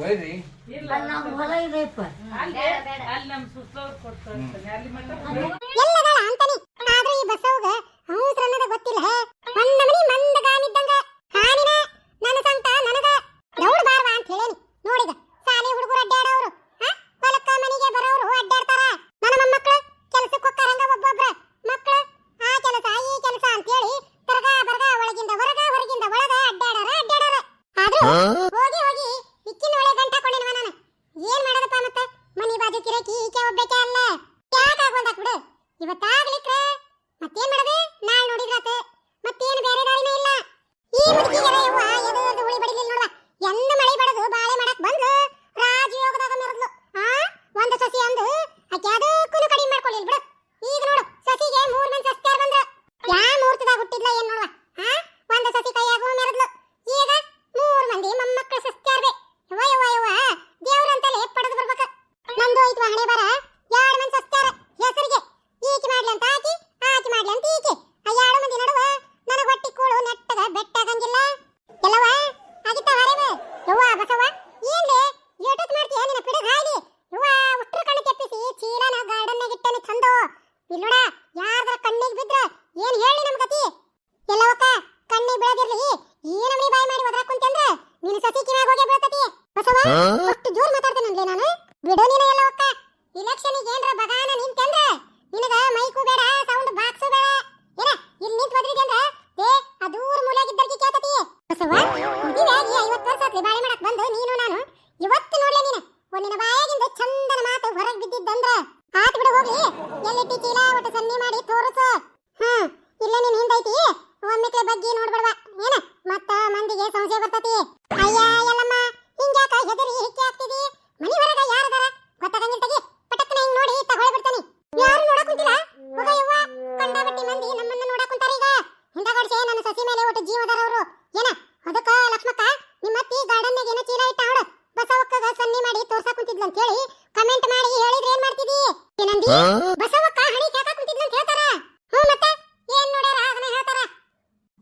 ಒಯ್ರಿ ಇಲ್ಲ. ಅಲ್ಲಿ ನಮ್ಮ ಹೊಲ ಇದೆಯಪ್ಪ ಅಲ್ಲಿ ಅಲ್ಲಿ ನಮ್ಮ ಸುತ್ತವ್ರು ಕೊಡ್ತಾರೆ ಅಲ್ಲಿ ಮಟ್ಟ ಎಲ್ಲಗಳ ಅಂತಾನೆ ಆದ್ರೆ ಈ ಬಸವಗ ಹೌಸ್ರ ಅನ್ನೋದ ಗೊತ್ತಿಲ್ಲ ಒಂದ್ ನಮನಿ ಮಂದಗಾನಿದ್ದಂಗ ಹಾನಿನ ನನ್ನ ಸಂತ ನನಗ ದೌಡ್ ಬಾರ್ವಾ ಅಂತ ಹೇಳೇನಿ ನೋಡಿಗ ಸಾಲಿ ಹುಡುಗರು ಅಡ್ಡಾಡೋರು ಹೊಲಕ್ಕ ಮನೆಗೆ ಬರೋರು ಅಡ್ಡಾಡ್ತಾರ ನನ್ನ ಮೊಮ್ಮಕ್ಳು ಕೆಲಸಕ್ಕೆ ಹೋಗ್ತಾರಂಗ ಒಬ್ಬೊಬ್ರ ಮಕ್ಳು ಆ ಕೆಲಸ ಈ ಕೆಲಸ ಅಂತೇಳಿ ತರಗ ಬರಗ ಒಳಗಿಂದ ಹೊರಗ ಹೊರಗಿಂದ ಒಳಗ ಅಡ್ಡಾಡಾರ ಅಡ್ಡಾಡಾರ ಆದ್ರೂ ಹೋಗಿ ಹೋಗಿ ಇಕ್ಕಿನ ಒಳ್ಳೆ ಗಂಟ ಕೊಂಡಿನವ ನಾನು ಏನ್ ಮಾಡೋದಪ್ಪ ಮತ್ತ ಮನಿ ಬಾಜು ಕಿರಕಿ ಈಕೆ ಒಬ್ಬೇಕೆ ಅಲ್ಲ ಯಾಕಾಗೋದ ಬಿಡು ಇವತ್ತಾಗ್ಲಿಕ್ರ ಮತ್ತೇನ್ ಮಾಡೋದು ನಾಳೆ ನೋಡಿದ್ರಾತ ಮತ್ತೇನು ಬೇರೆ ದಾರಿನೇ ಇಲ್ಲ ಈ ಮುದುಕಿಗೆ ಯವ್ವ ಎದೆದು ಉಳಿ ಬಡಿಲಿಲ್ಲ ನೋಡುವ ಎಂದ ಮಳೆ ಬಡದು ಬಾಳೆ ಮಾಡಕ್ ಬಂದು ರಾಜಯೋಗದಾಗ ಮೆರೆದ್ಲು ಆ ಒಂದು ಸಸಿ ಅಂದು ಆಕೆ ಅದಕ್ಕೂ ಕಡಿಮೆ ಮಾಡ್ಕೊಳ್ಳಿಲ್ಲ ಬಿಡು ಈಗ ನೋಡು ಸಸಿಗೆ ಮೂರ್ ಮಂದಿ ಸಸ್ತ್ಯಾರ ಬಂದ್ರ ಯಾ ಮುಹೂರ್ತದಾಗ ಹುಟ್ಟಿದ್ಲ ಏನ್ ನೋಡುವ ಆ ಒಂದು ಸಸಿ ಕೈಯಾಗೂ ಮೆರೆದ್ಲು ಈಗ ಮೂರ್ ಮಂದಿ ಮೊಮ್ಮಕ್ಕಳ ಸಸ್ತ್ಯಾರ್ಬೆ ಯವ್ವ ಯವ್ವ ಯವ್ವ ದೇವ್ರಂತಲೇ ಪಡೆದು ಬರ್ಬೇಕ ನಂದು ಐತಿ ಹಣೆ ಬರ ಯಾಡ್ ಮಂದಿ ಸಸ್ತ್ಯಾರ ಹೆಸರಿಗೆ ಈಕಿ ಮಾಡ್ಲಿ ಅಂತ ಆಕಿ ಆಕಿ ಮಾಡ್ಲಿ ಅಂತ ಈಕಿ ಆ ಯಾಡು ಮಂದಿ ನಡುವ ನನಗ ಹೊಟ್ಟಿ ಕೂಳು ನೆಟ್ಟಗ ಬೆಟ್ಟಾಗಂಗಿಲ್ಲ ಎಲ್ಲವ ಆಗಿತ್ತ ಹರೇವ ಯವ್ವ ಬಸವ ಏನ್ಲೆ ಏಟತ್ ಮಾಡ್ತೀಯ ನಿನ್ನ ಪಿಡಗ್ ಹಾಯ್ಲಿ ಯವ್ವ ಉಷ್ಟ್ರ ಕಣ್ಣು ತೆಪ್ಪಿಸಿ ಚೀಲನ ಗಾರ್ಡನ್ನಾಗ ಇಲ್ಲೋಡ, ಯಾರ್ದ್ರ ಕಣ್ಣಿಗೆ ಬಿದ್ರ ಏನ್ ಹೇಳಿ ನಮ್ ಗತಿ? ಎಲ್ಲವಕ್ಕ ಕಣ್ಣಿಗೆ ಬೀಳದಿರ್ಲಿ. ಈ ನಮ್ನಿ ಬಾಯಿ ಮಾಡಿ ಒದ್ರಾಕ್ ಕುಂತಂದ್ರ ನಿನ್ನ ಸಸಿ ಕಿವ್ಯಾಗ ಹೋಗಿ ಬೀಳ್ತತಿ. ಬಸವ ಅಷ್ಟು ಜೋರ್ ಮಾತಾಡ್ತೇನಂದ್ಲೆ ನಾನು? ಬಿಡು ನೀನು ಎಲ್ಲವಕ್ಕ ಇಲೆಕ್ಷನಿಗೆ ಏನ್ರ ಬಗಾನ ನಿಂತಂದ್ರೆ ನಿನಗ ಮೈಕು ಬೇಡ ಸೌಂಡ್ ಬಾಕ್ಸು ಬೇಡ. ಏನ, ಇಲ್ಲಿ ನಿಂತ್ ಬದ್ರಿದೆ ಅಂದ್ರ? ಏ, ಆ ದೂರ ಮೂಲೆಯಾಗಿದ್ದರ್ಕಿ ಕೇಳ್ತತಿ. ಬಸವ ಮದುವೆಯಾಗಿ ಐವತ್ತು ವರ್ಷ ಆತ್ಲಿ ಬಾಳೆ ಮಾಡಕ್ ಬಂದು ನೀನು ನಾನು. ಇವತ್ತು ನೋಡ್ಲೆ ನೀನು. ಒಂದಿನ ಬಾಯಾಗಿಂದ ಚಂದನ ಮಾತು ಹೊರಗೆ ಬಿದ್ದಿದ್ದಂದ್ರೆ. ಆತ್ ಬಿಡು, ಹೋಗ್ಲಿ. ಸನ್ನಿ ಮಾಡಿ ತೋರಿಸು. ಹ್ಮ್, ಇಲ್ಲ ನೀನ್ ಹಿಂದೈತಿ. ಒಮ್ಮಿಕ್ಲೆ ಬಗ್ಗೆ ನೋಡ್ಬಿಡ್ವಾ. ಏನ, ಮತ್ತ ಮಂದಿಗೆ ಸಂಶಯ ಬರ್ತತಿ. ಅಯ್ಯ ಎಲ್ಲಮ್ಮ ಹಿಂಗ್ಯಾಕ ಹೆದರಿ ಹಿಕ್ಕಿ ಆಗ್ತಿದಿ? ಮನಿ ಹೊರಗ ಯಾರದಾರ ಗೊತ್ತಾಗಂಗಿಲ್ಲ ತಗಿ. ಪಟಕ್ಕನ ಹಿಂಗ್ ನೋಡಿ ತಗೊಳ್ಳೆ ಬಿಡ್ತಾನಿ. ಯಾರು ನೋಡಕ್ ಕುಂತಿಲ್ಲ? ಹೋಗ ಯವ್ವ ಕಂಡಾಬಟ್ಟಿ ಮಂದಿ ನಮ್ಮನ್ನ ನೋಡಕ್ ಕುಂತಾರ ಈಗ. ಹಿಂದಗಡ್ಸೆ ನನ್ನ ಸಸಿ ಮೇಲೆ ಒಟ್ಟು ಜೀವದಾರ ಅವರು. ಏನ, ಅದಕ್ಕ ಲಕ್ಷ್ಮಕ್ಕ ನಿಮ್ಮ ಅತ್ತಿ ಗಾರ್ಡನ್ಯಾಗ ಏನೋ ಚೀಲ ಇಟ್ಟ ಅವಳು ಬಸವಕ್ಕಗ ಸನ್ನಿ ಮಾಡಿ ತೋರ್ಸಕ್ ಹೇಳಿ ಕಮೆಂಟ್ ಮಾಡಿ ಹೇಳಿದ್ರೆ ಏನ್ ಮಾಡ್ತಿದಿ? ಏನಂದಿ ಬಸವಕ್ಕ ಹಣಿ ಕೇಕ ಕುಂತಿದ್ಲ ಅಂತ ಹೇಳ್ತಾರ ಹ್ಞೂ ಮತ್ತೆ ಏನ್ ನೋಡ್ಯಾರ ಅದನ್ನ ಹೇಳ್ತಾರ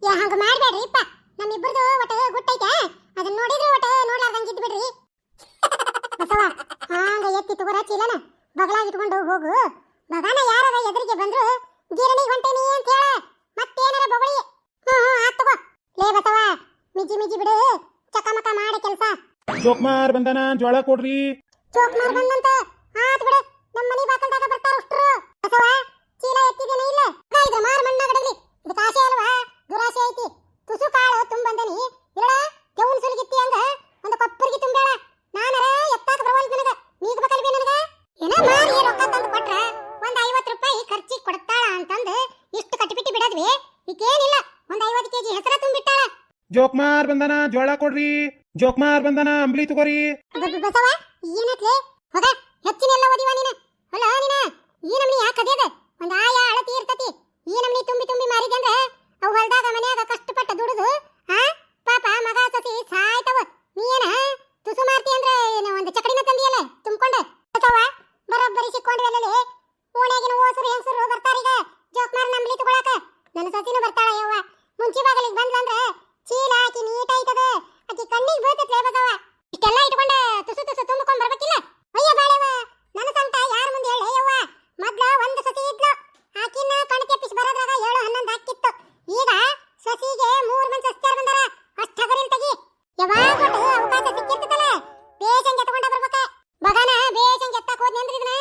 ಯಾ ಹಂಗ ಮಾಡ್ಬೇಡ್ರಿ ಇಪ್ಪ ನಮ್ಮಿಬ್ಬರದು ಒಟ್ಟು ಗುಟ್ಟೈತೆ ಅದನ್ನ ನೋಡಿದ್ರೆ ಒಟ್ಟು ನೋಡ್ಲಾರ್ದಂಗ ಇದ್ದು ಬಿಡ್ರಿ ಬಸವ ಹಾಂಗ ಎತ್ತಿ ತಗೋರ ಚೀಲನ ಬಗಲಾಗ ಇಟ್ಕೊಂಡು ಹೋಗು ಬಗಾನ ಯಾರದ ಎದುರಿಗೆ ಬಂದ್ರು ಗಿರಣಿ ಹೊಂಟೇನಿ ಅಂತ ಹೇಳ ಮತ್ತೇನಾರ ಬೊಗಳಿ ಹ್ಞೂ ಹ್ಞೂ ಆತ್ ತಗೋ ಲೇ ಬಸವ ಮಿಜಿ ಮಿಜಿ ಬಿಡು ಚಕಮಕ ಮಾಡ ಕೆಲಸ ಜೋಕ್ಮಾರ್ ಬಂದನ ಜೋಳ ಕೊಡ್ರಿ. ಚೋಕ್ ಮಾರ್ ಬಂದಂತ? ಆತ್ ಬಿಡು. ನಮ್ಮ ಮನಿ ಬಾಕಲ್ದಾಗ ಬರ್ತಾರ ಅಷ್ಟ್ರು ಬಸವ ಚೀಲ ಎತ್ತಿದೇನ ಇಲ್ಲ. ಇದು ಮಾರ್ ಮಣ್ಣಾಗಡಲಿ ಇದು ಕಾಶೆ ಅಲ್ವಾ? ದುರಾಶೆ ಐತಿ. ತುಸು ಕಾಳು ತುಂಬಂದನಿ. ಇರಳ ಕೆವನ್ ಸುಲಿಗಿತ್ತಿ ಹಂಗ? ಒಂದು ಕೊಪ್ಪರಿಗೆ ತುಂಬೇಳ ನಾನರ ಎತ್ತಾಕ ಬರವಲ್ದು ನನಗ. ನೀಗ ಬೇಕಲ್ಬಿ ನನಗ? ಏನ ಮಾರಿ ರೊಕ್ಕ ತಂದು ಕೊಟ್ರ. ಒಂದ್ ಐವತ್ತು ರೂಪಾಯಿ ಖರ್ಚಿಗೆ ಕೊಡ್ತಾಳ ಅಂತಂದು ಇಷ್ಟು ಕಟ್ಟಿಬಿಟ್ಟು ಬಿಡದ್ವಿ. ಈಗೇನಿಲ್ಲ ಒಂದ್ ಐವತ್ತು ಕೆಜಿ ಹೆಸರ ತುಂಬಿಟ್ಟಾಳ. ಜೋಕ್ಮಾರ್ ಬಂದನ, ಜೋಳ ಕೊಡ್ರಿ. ಜೋಕ್ಮಾರ್ ಬಂದನ, ಅಂಬ್ಲಿ ತಗೋರಿ. ಬಸವ ಏನತ್ಲೆ ಹೋಗ ಹೆಚ್ಚಿನೆಲ್ಲ ಓದಿವ ನೀನ. ಅಲ್ಲ, ನೀನ ಈ ನಮ್ನಿ ಯಾಕೆ ಅದೇದ ಒಂದ್ ಆಯ ಅಳತಿ ಇರ್ತತಿ. ಈ ನಮ್ನಿ ತುಂಬಿ ತುಂಬಿ ಮಾರಿದೆ ಅಂದ್ರ ಅವು ಹೊಲ್ದಾಗ, ಮನ್ಯಾಗ ಕಷ್ಟಪಟ್ಟ ದುಡಿದು, ಆ, ಪಾಪ ಮಗ ಸತಿ ಸಾಯ್ತವ. ನೀ ಏನ, ತುಸು ಮಾರ್ತಿ ಅಂದ್ರೆ ಏನು, ಒಂದು ಚಕಡಿನ ತಂದಿಯಲ್ಲ, ತುಂಬ್ಕೊಂಡ? ಬಸವ, ಬರೋಬ್ಬರಿ ಸಿಕ್ಕೊಂಡ್ವೆಲ್ಲೇ ಓಣ್ಯಾಗಿನ ಓಸರು, ಹೆಂಗಸರು ಬರ್ತಾರೀಗ. ಜೋಕ್ಮಾರ್ ನಂಬ್ಲಿ ತಗೊಳಕ. ನನ್ನ ಸತಿನೂ ಬರ್ತಾಳ ಯವ್ವ ಮುಂಚಿ ಬಾಗಲಿಗೆ ಬಂದ್ಲಂದ್ರ ಚೀಲ ಆಕಿ ನೀಟ್ ಆಯ್ತದ ಆಕಿ ಕಣ್ಣಿಗೆ ಬೀಳ್ತತ್ಲೆ ಬಸವ ಇಷ್ಟೆಲ್ಲ ಇಟ್ಕೊಂಡ ತುಸು ತುಸು ತುಂಬಿಕೊಂಡ್ ಬರ್ಬೇಕಿಲ್ಲ ಅಯ್ಯ ಬಾಳೆವ ನನ್ನ ಸಂತ ಯಾರ ಮುಂದೆ ಹೇಳಿ. ಯವ್ವ ಮೊದ್ಲ ಒಂದು ಸಸಿ ಇದ್ಲು. ಆಕಿನ ಕಣ್ ಕೆಪ್ಪಿಸಿ ಬರೋದ್ರಾಗ ಏಳು ಹನ್ನೊಂದು ಹಾಕಿತ್ತು ಈಗ ಸಸಿಗೆ ಮೂರು ಮಂದಿ ಸಸ್ಯಾರ ಬಂದಾರ. ಅಷ್ಟ ಹಗರಿಲ್ ತೆಗಿ. ಯಾವಾಗ ಅವಕಾಶ ಸಿಕ್ಕಿರ್ತದಲ್ಲ? ಬೇಷಂಗ್ ಎತ್ಕೊಂಡ ಬರ್ಬೇಕ. ಬಗಾನ ಬೇಷಂಗ್ ಎತ್ತಾಕ ಹೋದ್ನಿ ಅಂದ್ರೆ ಇದನ್ನ?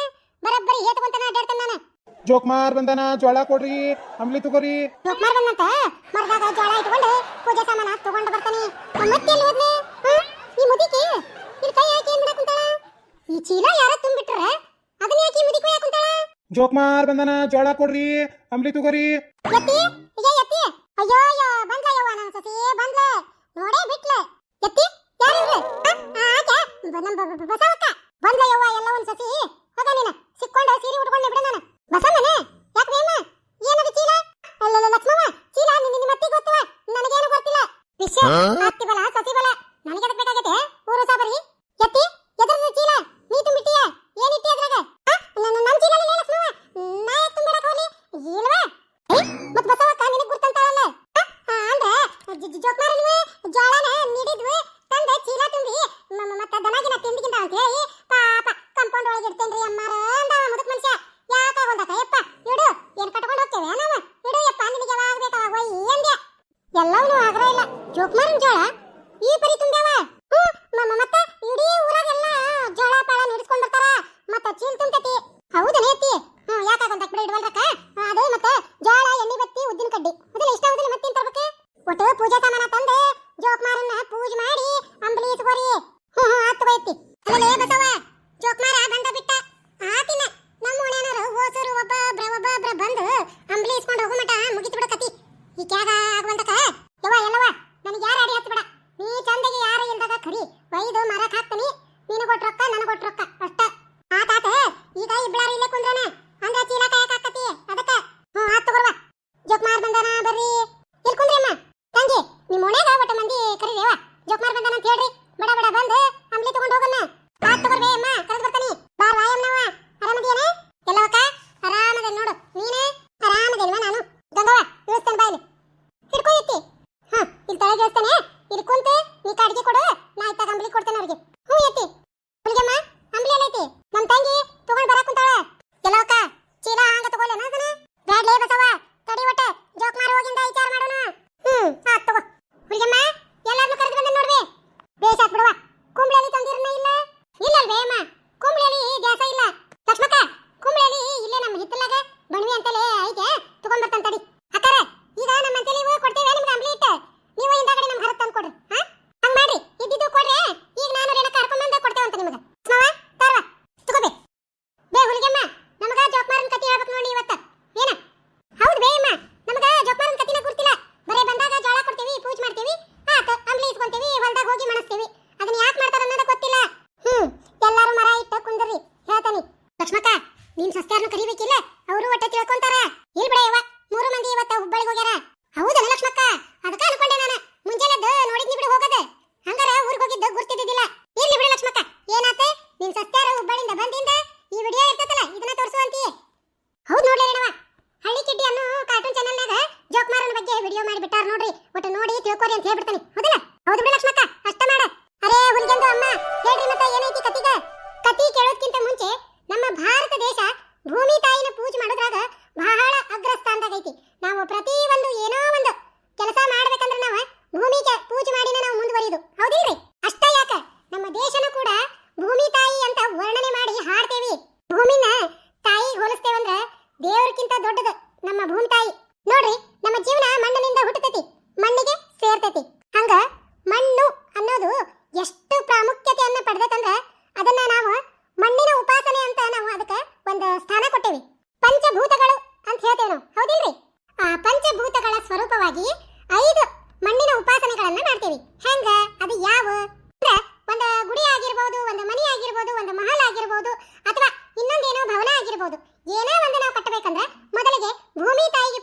ಬರೋಬ್ಬರಿ ಹೇತ್ಕೊಂತಾನ ಅಡ್ಡಾಡ್ತಾನ ನಾನು. ಜೋಕ್ಮಾರ್ ಬಂದನ ಜೋಳ ಕೊಡ್ರಿ ಅಂಬ್ಲಿ ತಗೋರಿ. ಜೋಕ್ಮಾರ್ ಬಂದಂತ? ಮರದಾಗ ಜೋಳ ಇಟ್ಕೊಂಡು ಪೂಜೆ ಸಾಮಾನ ತಗೊಂಡು ಬರ್ತಾನೆ. ಮತ್ತೆ ಎಲ್ಲಿ ಹೋದ್ನೆ? ಈ ಮುದಿಕೆ? ಇಲ್ಲಿ ಕೈ ಹಾಕಿ ಏನ್ ಕುಂತಾಳ? ಈ ಚೀಲ ಯಾರ ತುಂಬಿಟ್ರ? ಅದನ್ನ ಯಾಕೆ ಮುದಿ ಕೈ ಯಾಕೆ ಜೋಕ್ ಮಾರ್ ಬಂದನ ಜೋಳ ಕೊಡ್ರಿ ಅಂಬ್ಲಿ ತಗೋರಿ. ಯತ್ತಿ ಇದೇ ಎತ್ತಿ ಅಯ್ಯೋ ಅಯ್ಯೋ ಬಂದ್ಲ ಯವ್ವ ನನ್ನ ಸಸಿ ಬಂದ್ಲ. ನೋಡೇ ಬಿಟ್ಲ. ಎತ್ತಿ ಯಾರು ಇವ್ರು? ಆಕೆ? ಬ- ನಮ್ ಬ- ಬ- ಬಸವಕ್ಕ. ಬಂದ್ಲ ಯವ್ವ ಎಲ್ಲ ಒಂದ್ ಸಸಿ. ಹೋಗ ನೀನ. ಸಿಕ್ಕೊಂಡ ಸೀರೆ ಉಟ್ಕೊಂಡೆ ಬಿಡ ನಾನು. ಬಸಮ್ಮನೆ ಯಾಕೆ ಬೇಮ ಏನದು ಚೀಲ ಅಲ್ಲಲ್ಲ ಲಕ್ಷ್ಮವ್ವ ಚೀಲ ನಿನ್ನ ನಿಮ್ಮ ಅತ್ತಿ ಗೊತ್ತವ ನನಗೇನು ಗೊತ್ತಿಲ್ಲ ವಿಷಯ ಅತ್ತಿ ಬಲ ಸಸಿ ಬಲ ನನಗೆ ಅದಕ್ಕೆ ಬೇಕಾಗೈತೆ ಊರು ಸಾಬರಿ ಎತ್ತಿ ಎದ್ರದ್ದು ಚೀಲ ನೀ ತುಂಬಿಟ್ಟಿಯ ಏನಿಟ್ಟಿ ಅದ್ರಾಗ ಹ? ನನ್ನ ನಮ್ ಚೀಲ ಲಕ್ಷ್ಮವ್ವ ನಾ ಯಾಕೆ ತುಂಬಿಡಕ್ ಹೋಗ್ಲಿ ಇಲ್ವಾ ಮತ್ ಬಸವಕ್ಕ ನಿನಗ್ ಗುರ್ತಂತಾಳಲ್ಲ ಹ? ಆ, ಅಂದ್ರೆ ಜ- ಜ- ಜೋಕ್ಮಾರ ನೀವು ಜೋಳನ ನೀಡಿದ್ವು ತಂದೆ ಚೀಲ ತುಂಬಿ ಮ- ಮ- ಮತ್ತ ದನಗಿನ ಜೋಕ್ಮಾರನ್ ಜೋಳ? ಈ ಪರಿ ತುಂಬ್ಯಾವ? ಹ್ಮ್, ಮ- ಮ- ಮತ್ತ ಇಡೀ ಊರಾಗೆಲ್ಲ ಜೋಳ ಪಾಳ ನಡೆಸ್ಕೊಂಡ್ ಬರ್ತಾರ. ಮತ್ತ ಚೀಲ್ ತುಂಬತೈತಿ. ಹೌದನೇ ಅತ್ತಿ ಹ್ಮ್ ಯಾಕಾಗಂತ ಬಿಡ ಇಡವಲ್ರಕ್ಕ ಅದೇ ಮತ್ತೆ ಜೋಳ ಎಣ್ಣೆ ಬತ್ತಿ ಉದ್ದಿನ ಕಡ್ಡಿ. ಅದೆಲ್ಲ ಇಷ್ಟ ಹೌದಿಲ್ಲ ಮತ್ತೇನ್ ತರ್ಬೇಕು? ಒಟ್ಟು ಪೂಜಾ ಸಾಮಾನ ತಂದೆ ಜೋಕ್ಮಾರನ್ನ ಪೂಜೆ ಮಾಡಿ ಅಂಬಲಿ ಇಸ್ಕೋರಿ. ಹ್ಮ್ ಹ್ಮ್ ಆತ್ ಬೈತಿ ಅಲ್ಲೇ ಬಸವ ಜೋಕ್ಮಾರ ಬಂದ ಬಿಟ್ಟ. ಆತಿನ ನಮ್ಮ ಓಣ್ಯಾನರು ಹೋಸರು ಒಬ್ಬೊಬ್ರ ಒಬ್ಬೊಬ್ರ ಬಂದು ಅಂಬಲಿ ಇಸ್ಕೊಂಡು ಹೋಗೋ ಮಟ ಮುಗಿತು ಬಿಡ ಕತಿ ಈ ಕ್ಯಾಗ ಆಗುವಂತಕ ಯವ್ವ ಎಲ್ಲವ ನನಗೆ ಯಾರು ಅಡಿ ಹತ್ತು ಬಿಡ ನೀ ಚಂದಗೆ ಯಾರು ಇಲ್ದಾಗ ಕರಿ ಒಯ್ದು ಮರಕ್ ಹಾಕ್ತೀನಿ ನೀನು ಕೊಟ್ಟು ರೊಕ್ಕ ನನಗೆ ಕೊಟ್ಟು ರೊಕ್ಕ ಅಷ್ಟ ಆತಾತ ಈಗ ಇಬ್ಳಾರು ಇಲ್ಲೇ ಕುಂದ್ರನ ಅಂದ್ರ ಚೀಲ ಕಾಯಕ್ ಹಾಕತಿ ಅದಕ್ಕ ಹ್ಞೂ ಆತ್ ತಗೋರ್ವ ಜೋಕ್ಮಾರ್ ಬಂದಾನ ಬರ್ರಿ ಇಲ್ಲಿ ಕುಂದ್ರಿ ಅಮ್ಮ ತಂಗಿ ನಿಮ್ಮ ಓಣ್ಯಾಗ ಒಟ್ಟು ಮಂದಿ ಕರೀರಿವ ಜೋಕ್ಮಾರ್ ಬಂದಾನ ಅಂತ ಹೇಳ್ರಿ ಬಡ ಬಡ ಬಂದು ಅಂಬ್ಲಿ ತಗೊಂಡ್ ಹೋಗನ್ನ ಆತ್ ತಗೋರ್ಬೇ ಅಮ್ಮ ಕರೆದು ಬರ್ತಾನಿ ಬಾರ್ ವಾಯಮ್ಮನವ ಆರಾಮದಿಯೇನ ಎಲ್ಲವಕ್ಕ ಆರಾಮದೆ ನೋಡು ನೀನೇ ಆರಾಮದಿಲ್ವಾ ನಾನು ಗಂಗವ್ವ ಇಳಿಸ್ತೇನೆ ಬಾಯ್ಲಿ ಹಿಡ್ಕೊ ಎತ್ತಿ ಹಾ ಇಳಿಸ್ತೇನೆ ಇಲ್ಲಿ ನೀ ಅಡಿಗೆ ಕೊಡು. ನಾ ಇತ್ತಾಗ ಅಂಬ್ಲಿ ಕೊಡ್ತೇನೆ ಅವ್ರಿಗೆ ಹ್ಞೂ ಎತ್ತಿ ಹುಡುಗಮ್ಮ ಅಂಬ್ಲಿ ಎಲ್ಲ ಐತಿ ನಮ್ಮ ತಂಗಿ ತಗೊಂಡ್ ಬರಾಕ್ ಕುಂತಾಳ ಎಲ್ಲವಕ್ಕ ಚೀಲ ಹಂಗ ತಗೊಳ್ಳೇನ ಅದನ್ನ ಬ್ಯಾಡ್ಲೇ ಬಸವ ತಡಿ ಒಟ್ಟ ಜೋಕ್ ಮಾರು ಹೋಗಿಂದ ವಿಚಾರ ಮಾಡೋಣ ಹ್ಮ್ ಆತ್ ತಗೋ ಹುಡುಗಮ್ಮ ಎಲ್ಲಾರ್ನು ಕರೆದು ಬಂದ ನೋಡ್ವೆ ಬೇಸ್ ಆತ್ ಬಿಡವ ಕುಂಬ್ಳೆಲಿ ತಂದಿರನ ಇಲ್ಲ ಇಲ್ಲ ಅಲ್ವೇ ಅಮ್ಮ ಕುಂಬ್ಳೆಲಿ ದ್ಯಾಸ ಇಲ್ಲ ಲಕ್ಷ್ಮಕ್ಕ ಕುಂಬ್ಳೆಲಿ ಇಲ್ಲೇ ನಮ್ಮ ಹಿತ್ತಲಾಗ ಬಣವಿ ಅಂತಲೇ ಐತೆ ತಗೊಂಡ್ ಬರ್ತಾನ ತಡಿ ಅಕ್ಕಾರ ಈಗ ನಮ್ಮ ಅಂತೇಳಿ ಇವು ಕೊಡ್ತೇವೆ ನಿಮ್ಗೆ ಅಂಬ್ಲಿ ಇಟ್ಟು ನೀವು ಹಿಂದಾಗಡೆ ನಮ್ಗೆ ಹರತ್ ತಂದು ಕೊಡ್ರಿ ಹಾ ಹಂಗ್ ಮಾಡ್ರಿ ಇದ್ದಿದ್ದು ಕೊಡ್ರಿ ಈಗ ನಾನು ರೇಣಕ ಕರ್ಕೊಂಡ್ ಬಂದ ಕೊಡ್ತೇವೆ ಅಂತ ನಿಮಗೆ ಮಾವ ತರ್ವ ತಗೋಬೇ ಬೇ ಹುಲಿಗೆಮ್ಮ ನಮಗ ಜೋಕ್ಮಾರನ್ ಕತಿ ಹೇಳ್ಬೇಕು ನೋಡಿ ಇವತ್ತ ಏನ ಹೌದು ಬೇ ಅಮ್ಮ ನಮಗ ಜೋಕ್ಮಾರನ್ ಕತಿನ ಗುರ್ತಿಲ್ಲ ಬರೇ ಬಂದಾಗ ಜೋಳ ಕೊಡ್ತೀವಿ ಪೂಜೆ ಮಾಡ್ತೀವಿ ಆತ ಅಂಬ್ಲಿ ಇಸ್ಕೊಂತೀವಿ ಹೊಲ್ದಾಗ ಹೋಗಿ ಮಣಸ್ತೀವಿ ಅದನ್ನ ಯಾಕೆ ಮಾಡ್ತಾರ ಅನ್ನೋದು ಗೊತ್ತಿಲ್ಲ ಹ್ಮ್ ಎಲ್ಲಾರು ಮರ ಇಟ್ಟು ಕುಂದ್ರಿ ಹೇಳ್ತಾನಿ ಲಕ್ಷ್ಮಕ್ಕ ನೀನ್ ಸಸ್ತ್ಯಾರ್ನು ಕರಿಬೇಕಿಲ್ಲ, ಅವರು ಒಟ್ಟೆ ತಿಳ್ಕೊಂತಾರ. ಇಲ್ ಬಿಡ ಯವ್ವ, ಮೂರು ಮಂದಿ ಇವತ್ತ ಹುಬ್ಬಳ್ಳಿಗೆ ಹೋಗ್ಯಾರ. ಹೌದಾ ಲಕ್ಷ್ಮಕ್ಕ, ಅದಕ್ಕ ಅನ್ಕೊಂಡೆ ನಾನು. ಮುಂಜಾನೆದ್ದು ನೋಡಿದ್ನಿ ಬಿಡು ಹೋಗದ. ಹಂಗಾರ ಊರಿಗೆ ಹೋಗಿದ್ದು ಗುರ್ತಿದ್ದಿಲ್ಲ ಇರ್ಲಿ ಬಿಡು ಲಕ್ಷ್ಮಕ್ಕ. ಏನಾತ? ನಿನ್ ಸಸ್ತ್ಯಾರ ಹುಬ್ಬಳ್ಳಿಂದ ಬಂದಿಂದ ಈ ವಿಡಿಯೋ ಇರ್ತತಲ್ಲ, ಇದನ್ನ ತೋರಿಸುವಂತೀಯೇ ಹೌದು ನೋಡ್ಲಿ ಹಳ್ಳಿ ಕಿಡ್ಡಿ ಅನ್ನೋ ಕಾರ್ಟೂನ್ ಜೋಕ್ ಮಾರನ್ ಬಗ್ಗೆ ವಿಡಿಯೋ ಮಾಡಿ ಬಿಟ್ಟಾರ ನೋಡ್ರಿ. ಒಟ್ಟು ನೋಡಿ ತಿಳ್ಕೊರಿ ಅಂತ ಹೇಳ್ಬಿಡ್ತಾನೆ. ಹೌದಲ್ಲ? ಹೌದು ಬಿಡು ಲಕ್ಷ್ಮಕ್ಕ, ಅಷ್ಟ ಮಾಡ. ಅರೇ ಹುಲ್ಗೆಂದು ಅಮ್ಮ, ಹೇಳ್ರಿ ಮತ್ತೆ, ಏನೈತಿ ಕತಿಗ ಕತಿ ಕೇಳೋದ್ಕಿಂತ ಮುಂಚೆ ನಮ್ಮ ಭಾರತ ದೇಶ ಭೂಮಿ ತಾಯಿನ ಪೂಜೆ ಮಾಡೋದ್ರಾಗ ಬಹಳ ಅಗ್ರಸ್ಥಾನದಾಗ ಐತಿ. ನಾವು ಪ್ರತಿ ಒಂದು ಏನೋ ಒಂದು ಕೆಲಸ ಮಾಡ್ಬೇಕಂದ್ರೆ ನಾವು ಭೂಮಿಗೆ ಪೂಜೆ ಮಾಡಿನ ನಾವು ಮುಂದುವರಿಯೋದು. ಹೌದಿಲ್ರಿ? ಅಷ್ಟೇ ಯಾಕ? ನಮ್ಮ ದೇಶನೂ ಕೂಡ ಭೂಮಿ ತಾಯಿ ಅಂತ ವರ್ಣನೆ ಮಾಡಿ ಹಾಡ್ತೇವಿ. ಭೂಮಿನ ತಾಯಿ ಹೋಲಿಸ್ತೇವಂದ್ರೆ ದೇವ್ರಕ್ಕಿಂತ ದೊಡ್ಡದು ನಮ್ಮ ಭೂಮಿ ತಾಯಿ. ನೋಡ್ರಿ, ನಮ್ಮ ಜೀವನ ಮಣ್ಣಿನಿಂದ ಹುಟ್ಟತೈತಿ, ಮಣ್ಣಿಗೆ ಸೇರ್ತೈತಿ. ಹಂಗ ಮಣ್ಣು ಅನ್ನೋದು ಎಷ್ಟು ಪ್ರಾಮುಖ್ಯತೆಯನ್ನು ಪಡೆದೈತಂದ್ರ ಅದನ್ನ ನಾವು ಮಣ್ಣಿನ ಉಪಾಸನೆ ಅಂತ ನಾವು ಅದಕ್ಕೆ ಒಂದು ಸ್ಥಾನ ಕೊಟ್ಟೇವಿ. ಪಂಚಭೂತಗಳು ಅಂತ ಹೇಳ್ತೇವೆ ನಾವು. ಹೌದಿಲ್ರಿ? ಆ, ಪಂಚಭೂತಗಳ ಸ್ವರೂಪವಾಗಿ ಐದು ಮಣ್ಣಿನ ಉಪಾಸನೆಗಳನ್ನ ಮಾಡ್ತೇವಿ. ಹೆಂಗ? ಅದು ಯಾವ? ಒಂದು ಗುಡಿ ಆಗಿರ್ಬೋದು, ಒಂದು ಮನೆ ಆಗಿರ್ಬೋದು, ಒಂದು ಮಹಲ್ ಆಗಿರ್ಬೋದು, ಅಥವಾ ಇನ್ನೊಂದೇನೋ ಭವನ ಆಗಿರ್ಬೋದು. ಏನೋ ಒಂದು ನಾವು ಕಟ್ಟಬೇಕಂದ್ರೆ ಮೊದಲಿಗೆ ಭೂಮಿ ತಾಯಿಗೆ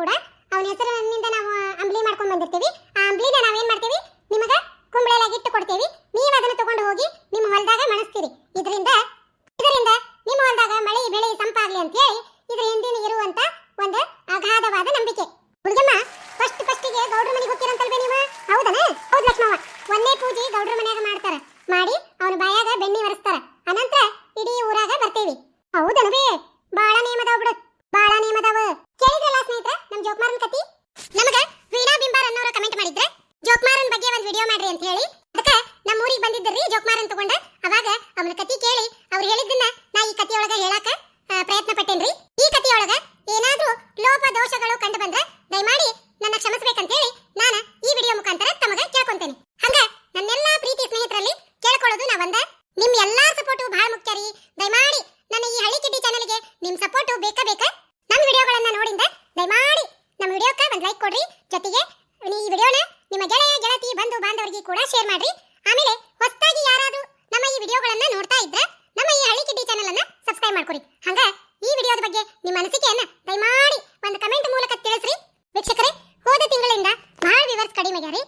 ಕೂಡ ಅವನ ಹೆಸರಿನಿಂದ ನಾವು ಅಂಬ್ಲಿ ಮಾಡ್ಕೊಂಡು ಬಂದಿರ್ತೀವಿ. ಆ ಅಂಬ್ಲಿನ ಏನು ಮಾಡ್ತೀವಿ? ನಿಮಗೆ ಕುಂಬಳೆಲಾಗಿ ಇಟ್ಟು ಕೊಡ್ತೀವಿ. ನೀವು ಅದನ್ನು ತಗೊಂಡು ಹೋಗಿ ನಿಮ್ಮ ಹೊಲದಾಗ ಮಣಿಸ್ತೀರಿ. ಇದರಿಂದ ಇದರಿಂದ ನಿಮ್ಮ ಹೊಲದಾಗ ಮಳೆ ಬೆಳೆ ಸಂಪಾಗ್ಲಿ ಅಂತ ಹೇಳಿ ಇದರ ಹಿಂದಿನ ಇರುವಂತ ಒಂದು ಅಗಾಧವಾದ ನಂಬಿಕೆ. ಹುಡುಗಮ್ಮ ಫಸ್ಟ್ ಫಸ್ಟಿಗೆ ಗೌಡ್ರ ಮನೆಗೆ ಹೋಗ್ತೀರಂತಲ್ವೇ ನೀವು? ಹೌದನ? ಹೌದು ಲಕ್ಷ್ಮಮ್ಮ ಒಂದೇ ಪೂಜೆ ಗೌಡ್ರ ಮನೆಯಾಗ ಮಾಡ್ತಾರೆ. ಮಾಡಿ ಅವನ ಬಾಯಾಗ ಬೆಣ್ಣಿ ಒರೆಸ್ತಾರ. ಅನಂತರ ಇಡೀ ಊರಾಗ ಬರ್ತೇವಿ. ಹೌದನವೇ? ಬಾಳ ನೇಮದ ಬಿಡು. ಬಾಳ ನಿಯಮದವ ಕೇಳಿ ಸ್ನೇಹಿತರೆ ನಮ್ಮ ಜೋಕ್ಮಾರನ್ ಕತಿ ನಮಗ ವೀಣಾ ಬಿಂಬಾರ್ ಅನ್ನೋರು ಕಮೆಂಟ್ ಮಾಡಿದ್ರೆ, ಜೋಕ್ಮಾರನ್ ಬಗ್ಗೆ ಒಂದು ವಿಡಿಯೋ ಮಾಡ್ರಿ ಅಂತ ಹೇಳಿ. ಅದಕ್ಕೆ ನಮ್ಮ ಊರಿಗೆ ಬಂದಿದ್ದರಿ ಜೋಕ್ಮಾರನ್ ತಗೊಂಡ. ಅವಾಗ ಅವನ ಕತಿ ಕೇಳಿ, ಅವ್ರು ಹೇಳಿದ್ದನ್ನ ನಾ ಈ ಕತಿಯೊಳಗೆ ಹೇಳಾಕ ಪ್ರಯತ್ನ ಪಟ್ಟೇನ್ರಿ. ಈ ಕತಿಯೊಳಗ ಏನಾದರೂ ಲೋಪ ದೋಷಗಳು ಕಂಡು ಬಂದ್ರೆ, ದಯಮಾಡಿ ನನ್ನ ಕ್ಷಮಿಸಬೇಕಂತ ಹೇಳಿ ನಾನು ಈ ವಿಡಿಯೋ ಆಗ್ಯಾರಿ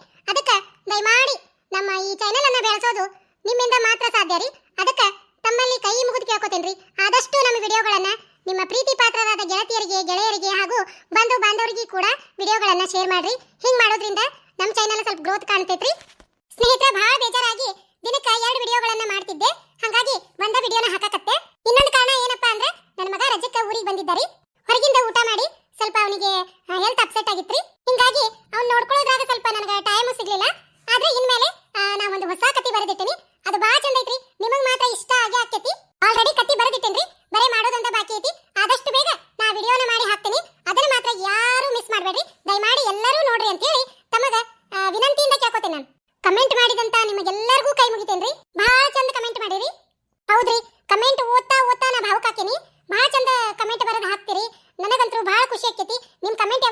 ನಿಮ್ಮ ಕಮೆಂಟ್